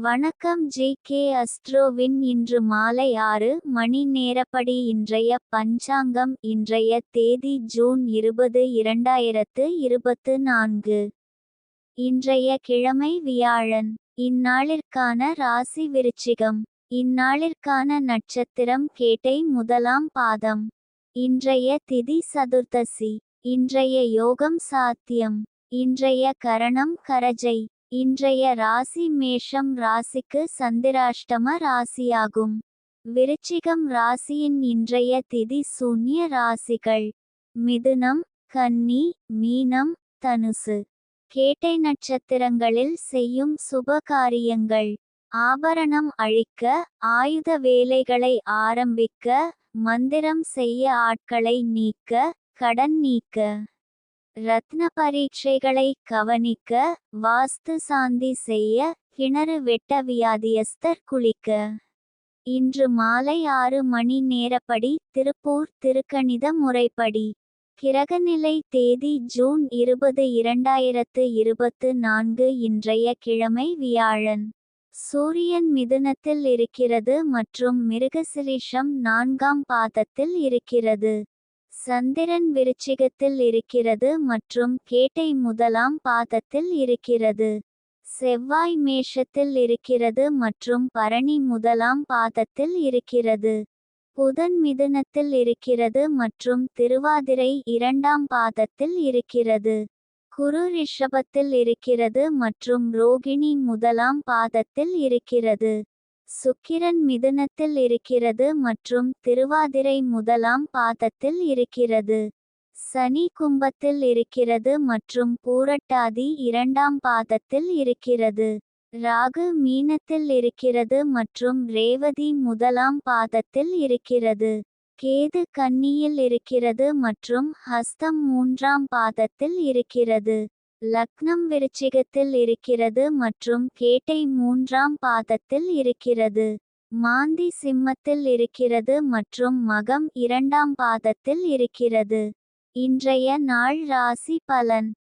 வணக்கம் G K அஸ்ட்ரோவின் இன்று மாலை ஆறு மணி நேரப்படி இன்றைய பஞ்சாங்கம் இன்றைய தேதி ஜூன் இருபது இரண்டாயிரத்து இருபத்து நான்கு. இன்றைய கிழமை வியாழன். இந்நாளிற்கான ராசி விருச்சிகம். இந்நாளிற்கான நட்சத்திரம் கேட்டை முதலாம் பாதம். இன்றைய திதி சதுர்த்தசி இன்றைய யோகம் சாத்தியம். இன்றைய கரணம் கரஜை. இன்றைய ராசி மேஷம் ராசிக்கு சந்திராஷ்டம ராசியாகும். விருச்சிகம் ராசியின் இன்றைய திதி சூன்ய ராசிகள். மிதுனம் கன்னி மீனம் தனுசு. கேட்டை நட்சத்திரங்களில் செய்யும் சுப காரியங்கள் ஆபரணம் அழிக்க ஆயுத வேலைகளை ஆரம்பிக்க மந்திரம் செய்ய ஆட்களை நீக்க கடன் நீக்க. ரத்ன பரீட்சைகளை கவனிக்க வாஸ்து சாந்தி செய்ய கிணறு வெட்ட வியாதியஸ்தர் குளிக்க. இன்று மாலை ஆறு மணி நேரப்படி திருப்பூர் திருக்கணித முறைப்படி. கிரகநிலை தேதி ஜூன் இருபது இரண்டாயிரத்து இருபத்து நான்கு இன்றைய கிழமை வியாழன். சூரியன் மிதுனத்தில் இருக்கிறது மற்றும் மிருகசிரிஷம் நான்காம் பாதத்தில் இருக்கிறது. சந்திரன் விருச்சிகத்தில் இருக்கிறது மற்றும் கேட்டை முதலாம் பாதத்தில் இருக்கிறது. செவ்வாய் மேஷத்தில் இருக்கிறது மற்றும் பரணி முதலாம் பாதத்தில் இருக்கிறது. புதன் மிதுனத்தில் இருக்கிறது மற்றும் திருவாதிரை இரண்டாம் பாதத்தில் இருக்கிறது. குரு ரிஷபத்தில் இருக்கிறது மற்றும் ரோகிணி முதலாம் பாதத்தில் இருக்கிறது. சுக்கிரன் மிதுனத்தில் இருக்கிறது மற்றும் திருவாதிரை முதலாம் பாதத்தில் இருக்கிறது. சனி கும்பத்தில் இருக்கிறது மற்றும் பூரட்டாதி இரண்டாம் பாதத்தில் இருக்கிறது. ராகு மீனத்தில் இருக்கிறது மற்றும் ரேவதி முதலாம் பாதத்தில் இருக்கிறது. கேது கன்னியில் இருக்கிறது மற்றும் ஹஸ்தம் மூன்றாம் பாதத்தில் இருக்கிறது. லக்னம் விருச்சிகத்தில் இருக்கிறது மற்றும் கேட்டை மூன்றாம் பாதத்தில் இருக்கிறது. மாந்தி சிம்மத்தில் இருக்கிறது மற்றும் மகம் இரண்டாம் பாதத்தில் இருக்கிறது. இன்றைய நாள் ராசி பலன்.